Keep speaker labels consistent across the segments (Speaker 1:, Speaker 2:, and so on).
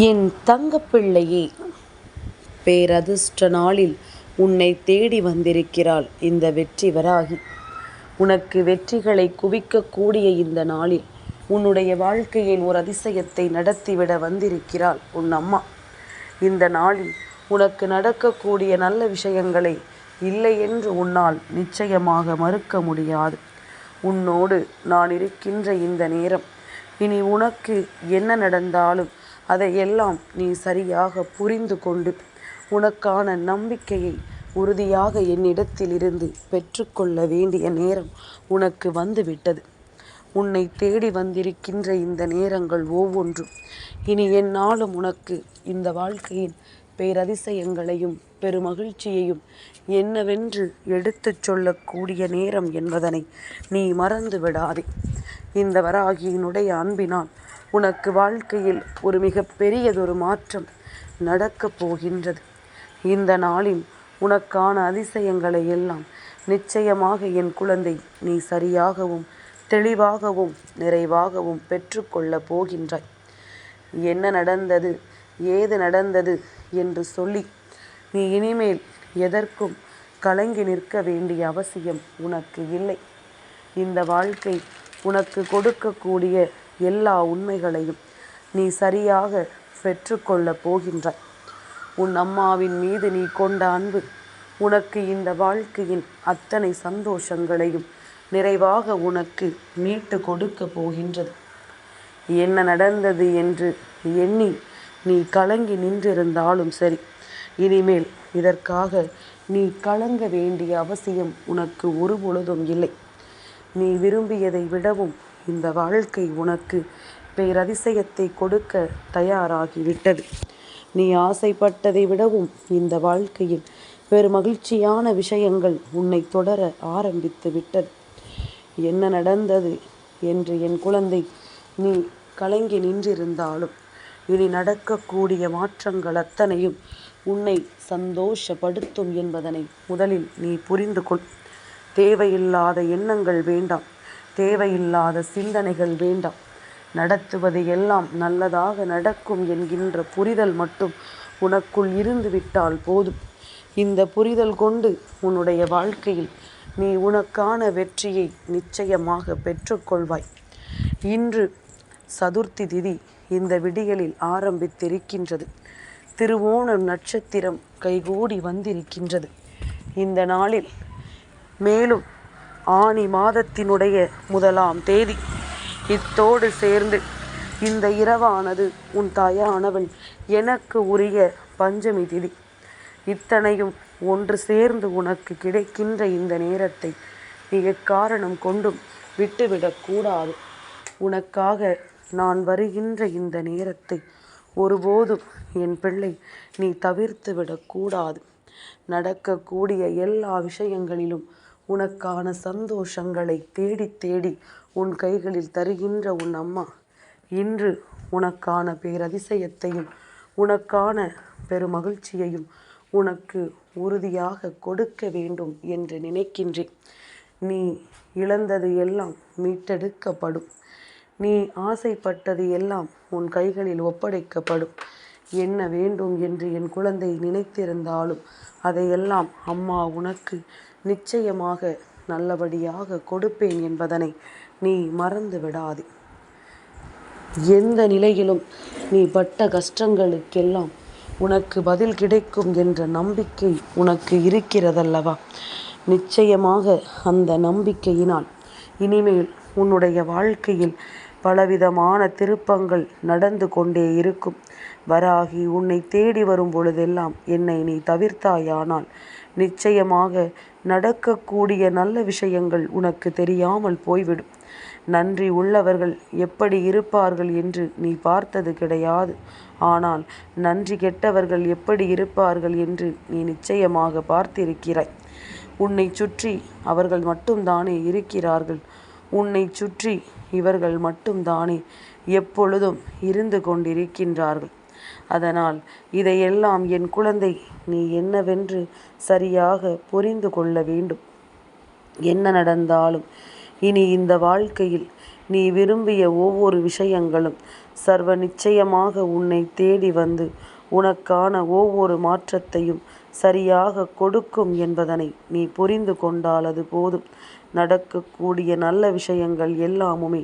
Speaker 1: என் தங்கப்பிள்ளையே பேரதிர்ஷ்ட நாளில் உன்னை தேடி வந்திருக்கிறாள் இந்த வெற்றி வராகி. உனக்கு வெற்றிகளை குவிக்கக்கூடிய இந்த நாளில் உன்னுடைய வாழ்க்கையின் ஒரு அதிசயத்தை நடத்திவிட வந்திருக்கிறாள் உன் அம்மா. இந்த நாளில் உனக்கு நடக்கக்கூடிய நல்ல விஷயங்களை இல்லை என்று உன்னால் நிச்சயமாக மறுக்க முடியாது. உன்னோடு நான் இருக்கின்ற இந்த நேரம் இனி உனக்கு என்ன நடந்தாலும் அதையெல்லாம் நீ சரியாக புரிந்து கொண்டு உனக்கான நம்பிக்கையை உறுதியாக என்னிடத்திலிருந்து பெற்றுக்கொள்ள வேண்டிய நேரம் உனக்கு வந்துவிட்டது. உன்னை தேடி வந்திருக்கின்ற இந்த நேரங்கள் ஒவ்வொன்றும். இனி என்னாலும் உனக்கு இந்த வாழ்க்கையின் பேரதிசயங்களையும் பெருமகிழ்ச்சியையும் என்னவென்று எடுத்துச் சொல்லக்கூடிய நேரம் என்பதனை நீ மறந்து விடாதே இந்த வராகியினுடைய அன்பினால் உனக்கு வாழ்க்கையில் ஒரு மிக பெரியதொரு மாற்றம் நடக்கப் போகின்றது. இந்த நாளில் உனக்கான அதிசயங்களை எல்லாம் நிச்சயமாக என் குழந்தை நீ சரியாகவும் தெளிவாகவும் நிறைவாகவும் பெற்றுக்கொள்ள போகின்றாய். என்ன நடந்தது ஏது நடந்தது என்று சொல்லி நீ இனிமேல் எதற்கும் கலங்கி நிற்க வேண்டிய அவசியம் உனக்கு இல்லை. இந்த வாழ்க்கை உனக்கு கொடுக்கக்கூடிய எல்லா உண்மைகளையும் நீ சரியாக பெற்றுக்கொள்ளப் போகின்றாய். உன் அம்மாவின் மீது நீ கொண்ட அன்பு உனக்கு இந்த வாழ்க்கையின் அத்தனை சந்தோஷங்களையும் நிறைவாக உனக்கு மீட்டு கொடுக்க போகின்றது. என்ன நடந்தது என்று எண்ணி நீ கலங்கி நின்றிருந்தாலும் சரி இனிமேல் இதற்காக நீ கலங்க வேண்டிய அவசியம் உனக்கு ஒரு பொழுதும் இல்லை. நீ விரும்பியதை விடவும் இந்த வாழ்க்கை உனக்கு பேரதிசயத்தை கொடுக்க தயாராகிவிட்டது. நீ ஆசைப்பட்டதை விடவும் இந்த வாழ்க்கையில் பெரு மகிழ்ச்சியான விஷயங்கள் உன்னை தொடர ஆரம்பித்து விட்டது. என்ன நடந்தது என்று என் குழந்தை நீ கலங்கி நின்றிருந்தாலும் இனி நடக்கக்கூடிய மாற்றங்கள் அத்தனையும் உன்னை சந்தோஷப்படுத்தும் என்பதனை முதலில் நீ புரிந்து கொள் தேவையில்லாத எண்ணங்கள் வேண்டாம். தேவையில்லாத சிந்தனைகள் வேண்டாம். நடத்துவது எல்லாம் நல்லதாக நடக்கும் என்கின்ற புரிதல் மட்டும் உனக்குள் இருந்து விட்டால் போதும். இந்த புரிதல் கொண்டு உன்னுடைய வாழ்க்கையில் நீ உனக்கான வெற்றியை நிச்சயமாக பெற்றுக்கொள்வாய். இன்று சதுர்த்தி திதி இந்த விடியலில் ஆரம்பித்திருக்கின்றது. திருவோணம் நட்சத்திரம் கைகூடி வந்திருக்கின்றது. இந்த நாளில் மேலும் ஆனி மாதத்தினுடைய முதலாம் தேதி. இத்தோடு சேர்ந்து இந்த இரவானது உன் தாயானவள் எனக்கு உரிய பஞ்சமி திதி. இத்தனையும் ஒன்று சேர்ந்து உனக்கு கிடைக்கின்ற இந்த நேரத்தை நீ எக்காரணம் கொண்டும் விட்டுவிடக்கூடாது உனக்காக நான் வருகின்ற இந்த நேரத்தை ஒருபோதும் என் பிள்ளை நீ தவிர்த்து விடக்கூடாது நடக்கக்கூடிய எல்லா விஷயங்களிலும் உனக்கான சந்தோஷங்களை தேடி தேடி உன் கைகளில் தருகின்ற உன் அம்மா. இன்று உனக்கான பேரதிசயத்தையும் உனக்கான பெருமகிழ்ச்சியையும் உனக்கு உறுதியாக கொடுக்க வேண்டும் என்று நினைக்கின்றேன். நீ இழந்தது எல்லாம் மீட்டெடுக்கப்படும். நீ ஆசைப்பட்டது எல்லாம் உன் கைகளில் ஒப்படைக்கப்படும். என்ன வேண்டும் என்று என் குழந்தை நினைத்திருந்தாலும் அதையெல்லாம் அம்மா உனக்கு நிச்சயமாக நல்லபடியாக கொடுப்பேன் என்பதனை நீ மறந்து விடாதே எந்த நிலையிலும் நீ பட்ட கஷ்டங்களுக்கெல்லாம் உனக்கு பதில் கிடைக்கும் என்ற நம்பிக்கை உனக்கு இருக்கிறதல்லவா? நிச்சயமாக அந்த நம்பிக்கையினால் இனிமேல் உன்னுடைய வாழ்க்கையில் பலவிதமான திருப்பங்கள் நடந்து கொண்டே இருக்கும். வராகி உன்னை தேடி வரும் பொழுதெல்லாம் என்னை நீ தவிர்த்தாயானால் நிச்சயமாக நடக்கக்கூடிய நல்ல விஷயங்கள் உனக்கு தெரியாமல் போய்விடும். நன்றி உள்ளவர்கள் எப்படி இருப்பார்கள் என்று நீ பார்த்தது கிடையாது. ஆனால் நன்றி கெட்டவர்கள் எப்படி இருப்பார்கள் என்று நீ நிச்சயமாக பார்த்திருக்கிறாய். உன்னை சுற்றி அவர்கள் மட்டும்தானே இருக்கிறார்கள். உன்னை சுற்றி இவர்கள் மட்டும்தானே எப்பொழுதும் இருந்து கொண்டிருக்கின்றார்கள். அதனால் இதையெல்லாம் என் குழந்தை நீ என்னவென்று சரியாக புரிந்து கொள்ள வேண்டும். என்ன நடந்தாலும் இனி இந்த வாழ்க்கையில் நீ விரும்பிய ஒவ்வொரு விஷயங்களும் சர்வ நிச்சயமாக உன்னை தேடி வந்து உனக்கான ஒவ்வொரு மாற்றத்தையும் சரியாக கொடுக்கும் என்பதனை நீ புரிந்து கொண்டால் அது போதும். நடக்கக்கூடிய நல்ல விஷயங்கள் எல்லாமுமே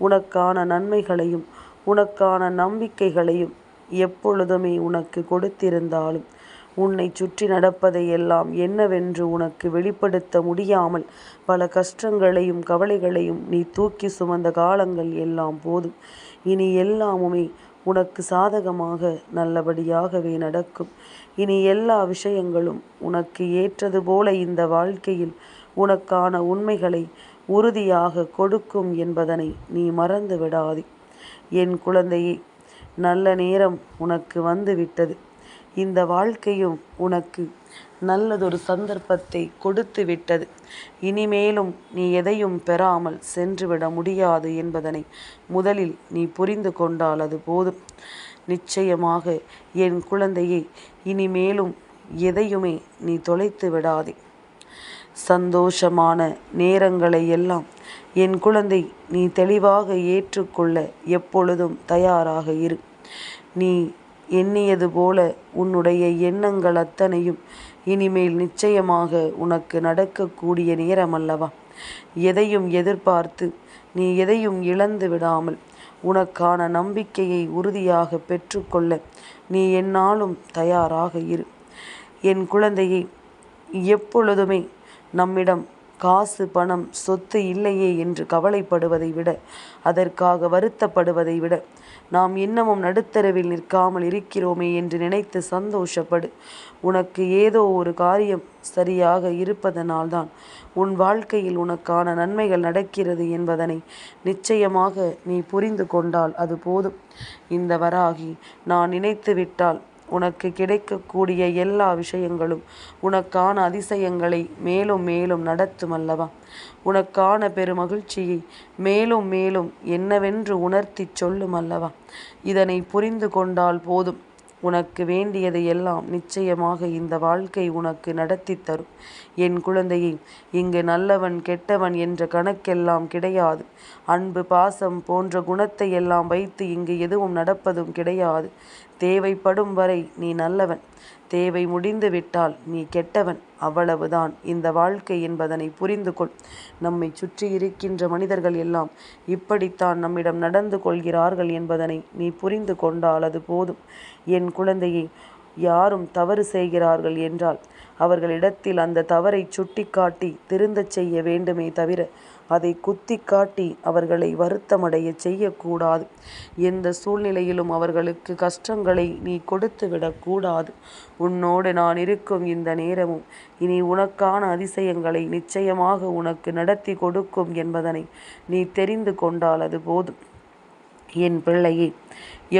Speaker 1: உனக்கான நன்மைகளையும் உனக்கான நம்பிக்கைகளையும் எப்பொழுதுமே உனக்கு கொடுத்திருந்தாலும் உன்னை சுற்றி நடப்பதை எல்லாம் என்னவென்று உனக்கு வெளிப்படுத்த முடியாமல் பல கஷ்டங்களையும் கவலைகளையும் நீ தூக்கி சுமந்த காலங்கள் எல்லாம் போதும். இனி எல்லாமுமே உனக்கு சாதகமாக நல்லபடியாகவே நடக்கும். இனி எல்லா விஷயங்களும் உனக்கு ஏற்றது போல இந்த வாழ்க்கையில் உனக்கான உண்மைகளை உறுதியாக கொடுக்கும் என்பதனை நீ மறந்து விடாதே என் குழந்தையே நல்ல நேரம் உனக்கு வந்து விட்டது. இந்த வாழ்க்கையும் உனக்கு நல்லதொரு சந்தர்ப்பத்தை கொடுத்து விட்டது. இனிமேலும் நீ எதையும் பெறாமல் சென்றுவிட முடியாது என்பதனை முதலில் நீ புரிந்து கொண்டால் அது போதும். நிச்சயமாக என் குழந்தையை இனிமேலும் எதையுமே நீ தொலைத்து விடாதே. சந்தோஷமான நேரங்களை எல்லாம் என் குழந்தை நீ தெளிவாக ஏற்றுக்கொள்ள எப்பொழுதும் தயாராக இரு. நீ எண்ணியது போல உன்னுடைய எண்ணங்கள் அத்தனையும் இனிமேல் நிச்சயமாக உனக்கு நடக்கக்கூடிய நேரம் அல்லவா எதையும் எதிர்பார்த்து நீ எதையும் இழந்து விடாமல் உனக்கான நம்பிக்கையை உறுதியாக பெற்றுக்கொள்ள நீ என்னாலும் தயாராக இரு. என் குழந்தையை எப்பொழுதுமே நம்மிடம் காசு பணம் சொத்து இல்லையே என்று கவலைப்படுவதை விட அதற்காக வருத்தப்படுவதை விட நாம் இன்னமும் நடுத்தரவில் நிற்காமல் இருக்கிறோமே என்று நினைத்து சந்தோஷப்படு. உனக்கு ஏதோ ஒரு காரியம் சரியாக இருப்பதனால்தான் உன் வாழ்க்கையில் உனக்கான நன்மைகள் நடக்கிறது என்பதனை நிச்சயமாக நீ புரிந்து கொண்டால் அது போதும். இந்த வராகி நான் நினைத்து விட்டால் உனக்கு கிடைக்கக்கூடிய எல்லா விஷயங்களும் உனக்கான அதிசயங்களை மேலும் மேலும் நடத்தும் அல்லவா? உனக்கான பெருமகிழ்ச்சியை மேலும் மேலும் என்னவென்று உணர்த்தி சொல்லும் அல்லவா? இதனை புரிந்து கொண்டால் போதும். உனக்கு வேண்டியதை எல்லாம் நிச்சயமாக இந்த வாழ்க்கை உனக்கு நடத்தி தரும். என் குழந்தையை இங்கு நல்லவன் கெட்டவன் என்ற கணக்கெல்லாம் கிடையாது. அன்பு பாசம் போன்ற குணத்தை எல்லாம் வைத்து இங்கு எதுவும் நடப்பதும் கிடையாது. தேவைப்படும் வரை நீ நல்லவன். தேவை முடிந்துவிட்டால் நீ கெட்டவன் அவ்வளவுதான். இந்த வாழ்க்கை என்பதனை புரிந்து கொள் நம்மை சுற்றி இருக்கின்ற மனிதர்கள் எல்லாம் இப்படித்தான் நம்மிடம் நடந்து கொள்கிறார்கள் என்பதனை நீ புரிந்து கொண்டால் அது போதும். என் குழந்தையை யாரும் தவறு செய்கிறார்கள் என்றால் அவர்களிடத்தில் அந்த தவறை சுட்டிக்காட்டி திருந்தச் செய்ய வேண்டுமே தவிர அதை குத்தி காட்டி அவர்களை வருத்தமடைய செய்யக்கூடாது. எந்த சூழ்நிலையிலும் அவர்களுக்கு கஷ்டங்களை நீ கொடுத்து விடக்கூடாது. உன்னோடு நான் இருக்கும் இந்த நேரமும் இனி உனக்கான அதிசயங்களை நிச்சயமாக உனக்கு நடத்தி கொடுக்கும் என்பதனை நீ தெரிந்து கொண்டால் அது போதும். என் பிள்ளையே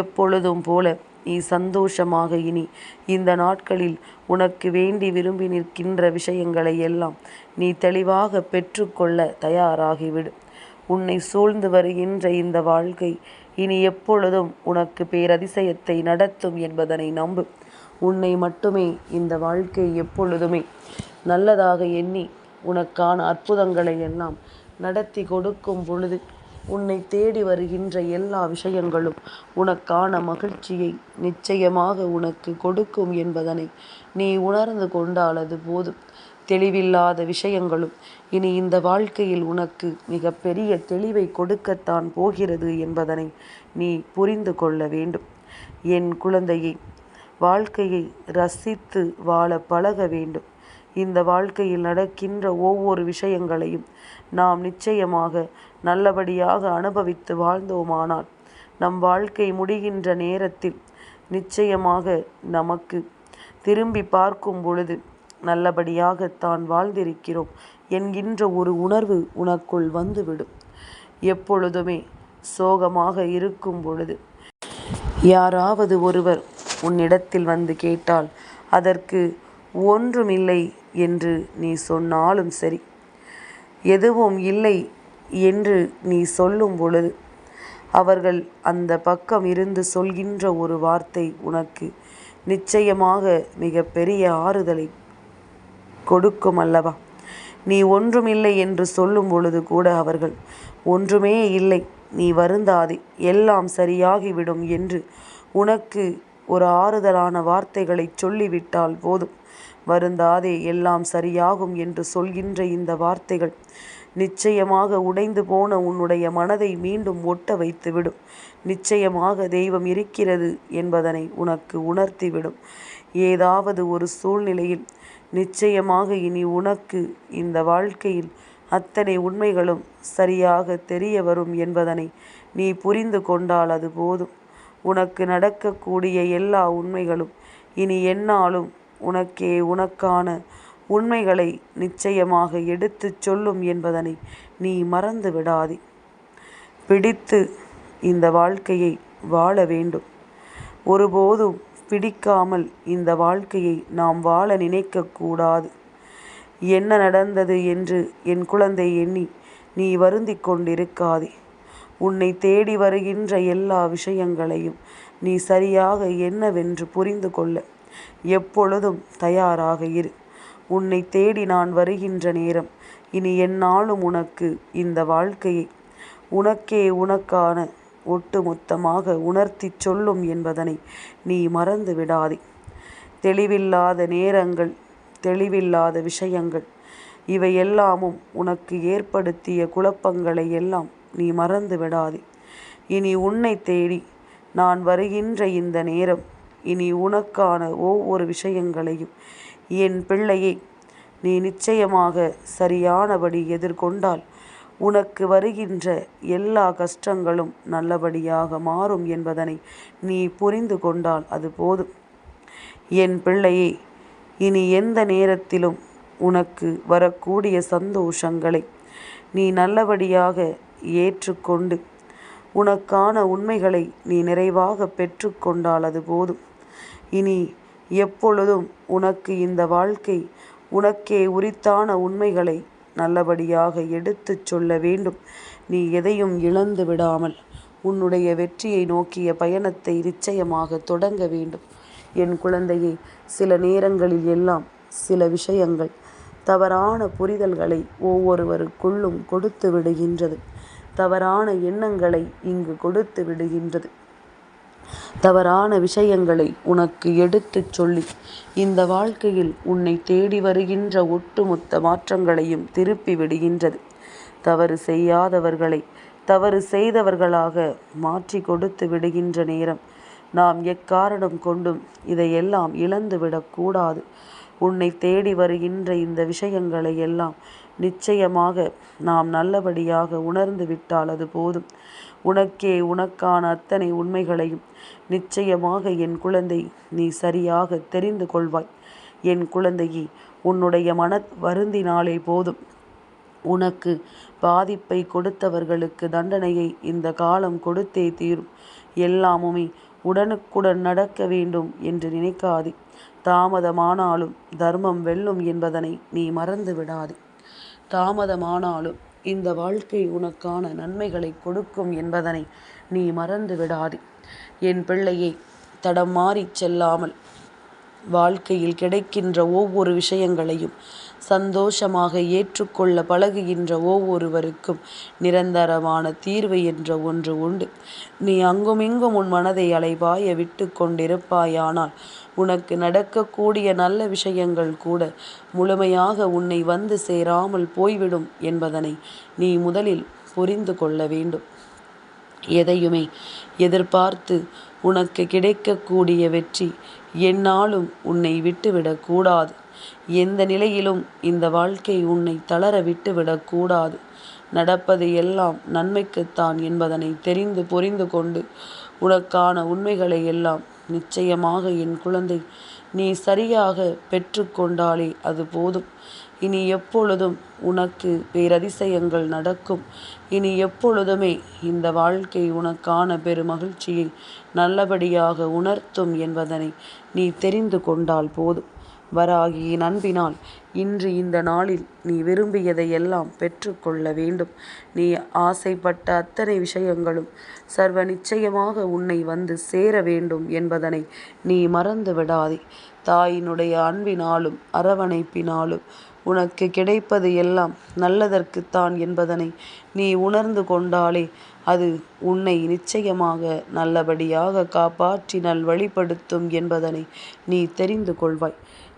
Speaker 1: எப்பொழுதும் போல நீ சந்தோஷமாக இனி இந்த நாட்களில் உனக்கு வேண்டி விரும்பி நிற்கின்ற விஷயங்களை எல்லாம் நீ தெளிவாக பெற்றுக்கொள்ள தயாராகிவிடு. உன்னை சூழ்ந்து வருகின்ற இந்த வாழ்க்கை இனி எப்பொழுதும் உனக்கு பேரதிசயத்தை நடத்தும் என்பதனை நம்பு. உன்னை மட்டுமே இந்த வாழ்க்கை எப்பொழுதுமே நல்லதாக எண்ணி உனக்கான அற்புதங்களை எல்லாம் நடத்தி கொடுக்கும் பொழுது உன்னை தேடி வருகின்ற எல்லா விஷயங்களும் உனக்கான மகிழ்ச்சியை நிச்சயமாக உனக்கு கொடுக்கும் என்பதனை நீ உணர்ந்து கொண்டால் அது போதும். தெளிவில்லாத விஷயங்களும் இனி இந்த வாழ்க்கையில் உனக்கு மிக பெரிய தெளிவை கொடுக்கத்தான் போகிறது என்பதனை நீ புரிந்து கொள்ள வேண்டும். என் குழந்தையை வாழ்க்கையை ரசித்து வாழ பழக வேண்டும். இந்த வாழ்க்கையில் நடக்கின்ற ஒவ்வொரு விஷயங்களையும் நாம் நிச்சயமாக நல்லபடியாக அனுபவித்து வாழ்ந்தோமானால் நம் வாழ்க்கை முடிகின்ற நேரத்தில் நிச்சயமாக நமக்கு திரும்பி பார்க்கும் பொழுது நல்லபடியாக தான் வாழ்ந்திருக்கிறோம் என்கின்ற ஒரு உணர்வு உனக்குள் வந்துவிடும். எப்பொழுதுமே சோகமாக இருக்கும் பொழுது யாராவது ஒருவர் உன்னிடத்தில் வந்து கேட்டால் அதற்கு ஒன்றுமில்லை என்று நீ சொன்னாலும் சரி. எதுவும் இல்லை என்று நீ சொல்லும் பொழுது அவர்கள் அந்த பக்கம் இருந்து சொல்கின்ற ஒரு வார்த்தை உனக்கு நிச்சயமாக மிக பெரிய ஆறுதலை கொடுக்கும் அல்லவா? நீ ஒன்றுமில்லை என்று சொல்லும் பொழுது கூட அவர்கள் ஒன்றுமே இல்லை நீ வருந்தாதே எல்லாம் சரியாகிவிடும் என்று உனக்கு ஒரு ஆறுதலான வார்த்தைகளைச் சொல்லிவிட்டால் போதும். வருந்தாதே எல்லாம் சரியாகும் என்று சொல்கின்ற இந்த வார்த்தைகள் நிச்சயமாக உடைந்து போன உன்னுடைய மனதை மீண்டும் ஒட்ட வைத்துவிடும். நிச்சயமாக தெய்வம் இருக்கிறது என்பதனை உனக்கு உணர்த்திவிடும். ஏதாவது ஒரு சூழ்நிலையில் நிச்சயமாக இனி உனக்கு இந்த வாழ்க்கையில் அத்தனை உண்மைகளும் சரியாக தெரிய வரும் என்பதனை நீ புரிந்து கொண்டால் அது போதும். உனக்கு நடக்கக்கூடிய எல்லா உண்மைகளும் இனி என்னாலும் உனக்கே உனக்கான உண்மைகளை நிச்சயமாக எடுத்துச் சொல்லும் என்பதனை நீ மறந்து விடாதே பிடித்து இந்த வாழ்க்கையை வாழ வேண்டும். ஒருபோதும் பிடிக்காமல் இந்த வாழ்க்கையை நாம் வாழ நினைக்கக்கூடாது என்ன நடந்தது என்று என் குழந்தை எண்ணி நீ வருந்தி கொண்டிருக்காதே. உன்னை தேடி வருகின்ற எல்லா விஷயங்களையும் நீ சரியாக என்னவென்று புரிந்து கொள்ள எப்பொழுதும் தயாராக இரு. உன்னை தேடி நான் வருகின்ற நேரம் இனி என்னாலும் உனக்கு இந்த வாழ்க்கையை உனக்கே உனக்கான ஒட்டுமொத்தமாக உணர்த்திச் சொல்லும் என்பதனை நீ மறந்து விடாதே. தெளிவில்லாத நேரங்கள் தெளிவில்லாத விஷயங்கள் இவையெல்லாமும் உனக்கு ஏற்படுத்திய குழப்பங்களை எல்லாம் நீ மறந்து விடாதே. இனி உன்னை தேடி நான் வருகின்ற இந்த நேரம் இனி உனக்கான ஒவ்வொரு விஷயங்களையும் என் பிள்ளையை நீ நிச்சயமாக சரியானபடி எதிர்கொண்டால் உனக்கு வருகின்ற எல்லா கஷ்டங்களும் நல்லபடியாக மாறும் என்பதனை நீ புரிந்து கொண்டால் அது போதும். என் பிள்ளையே இனி எந்த நேரத்திலும் உனக்கு வரக்கூடிய சந்தோஷங்களை நீ நல்லபடியாக ஏற்றுக்கொண்டு உனக்கான உண்மைகளை நீ நிறைவாக பெற்றுக்கொண்டால் அது போதும். இனி எப்பொழுதும் உனக்கு இந்த வாழ்க்கை உனக்கே உரித்தான உண்மைகளை நல்லபடியாக எடுத்துச் சொல்ல வேண்டும். நீ எதையும் இழந்து விடாமல் உன்னுடைய வெற்றியை நோக்கிய பயணத்தை நிச்சயமாக தொடங்க வேண்டும். என் குழந்தையை சில நேரங்களில் எல்லாம் சில விஷயங்கள் தவறான புரிதல்களை ஒவ்வொருவருக்குள்ளும் கொடுத்து விடுகின்றது. தவறான எண்ணங்களை இங்கு கொடுத்து விடுகின்றது. தவறான விஷயங்களை உனக்கு எடுத்துச் சொல்லி இந்த வாழ்க்கையில் உன்னை தேடி வருகின்ற ஒட்டுமொத்த மாற்றங்களையும் திருப்பி விடுகின்றது. தவறு செய்யாதவர்களை தவறு செய்தவர்களாக மாற்றி கொடுத்து விடுகின்ற நேரம். நாம் எக்காரணம் கொண்டும் இதையெல்லாம் இழந்துவிடக்கூடாது உன்னை தேடி வருகின்ற இந்த விஷயங்களை எல்லாம் நிச்சயமாக நாம் நல்லபடியாக உணர்ந்து விட்டால் அது போதும். உனக்கே உனக்கான அத்தனை உண்மைகளையும் நிச்சயமாக என் குழந்தை நீ சரியாக தெரிந்து கொள்வாய். என் குழந்தையே உன்னுடைய மன வருந்தினாலே போதும். உனக்கு பாதிப்பை கொடுத்தவர்களுக்கு தண்டனையை இந்த காலம் கொடுத்தே தீரும். எல்லாமுமே உடனுக்குடன் நடக்க வேண்டும் என்று நினைக்காதே. தாமதமானாலும் தர்மம் வெல்லும் என்பதனை நீ மறந்து விடாதே. தாமதமானாலும் இந்த வாழ்க்கை உனக்கான நன்மைகளை கொடுக்கும் என்பதனை நீ மறந்து விடாதே. என் பிள்ளையை தடம் மாறிச் செல்லாமல் வாழ்க்கையில் கிடைக்கின்ற ஒவ்வொரு விஷயங்களையும் சந்தோஷமாக ஏற்றுக்கொள்ள பழகுகின்ற ஒவ்வொருவருக்கும் நிரந்தரமான தீர்வு என்ற ஒன்று உண்டு. நீ அங்குமிங்கும் உன் மனதை அலைபாய விட்டு கொண்டிருப்பாயானால் உனக்கு நடக்கக்கூடிய நல்ல விஷயங்கள் கூட முழுமையாக உன்னை வந்து சேராமல் போய்விடும் என்பதனை நீ முதலில் புரிந்து கொள்ள வேண்டும். எதையுமே எதிர்பார்த்து உனக்கு கிடைக்கக்கூடிய வெற்றி என்னாலும் உன்னை விட்டுவிடக்கூடாது எந்த நிலையிலும் இந்த வாழ்க்கை உன்னை தளர விட்டுவிடக்கூடாது நடப்பது எல்லாம் நன்மைக்குத்தான் என்பதனை தெரிந்து புரிந்து கொண்டு உனக்கான உண்மைகளை எல்லாம் நிச்சயமாக என் குழந்தை நீ சரியாக பெற்றுக்கொண்டாலே அது போதும். இனி எப்பொழுதும் உனக்கு பேரதிசயங்கள் நடக்கும். இனி எப்பொழுதுமே இந்த வாழ்க்கை உனக்கான பெருமகிழ்ச்சியை நல்லபடியாக உணர்த்தும் என்பதனை நீ தெரிந்து கொண்டால் போதும். வராகியின் அன்பினால் இன்று இந்த நாளில் நீ விரும்பியதை எல்லாம் பெற்றுக்கொள்ள வேண்டும் நீ ஆசைப்பட்ட அத்தனை விஷயங்களும் சர்வ நிச்சயமாக உன்னை வந்து சேர வேண்டும் என்பதனை நீ மறந்து விடாதே தாயினுடைய அன்பினாலும் அரவணைப்பினாலும் உனக்கு கிடைப்பது எல்லாம் நல்லதற்குத்தான் என்பதனை நீ உணர்ந்து கொண்டாலே அது உன்னை நிச்சயமாக நல்லபடியாக காப்பாற்றி வழிபடுத்தும் என்பதனை நீ தெரிந்து கொள்வாய்.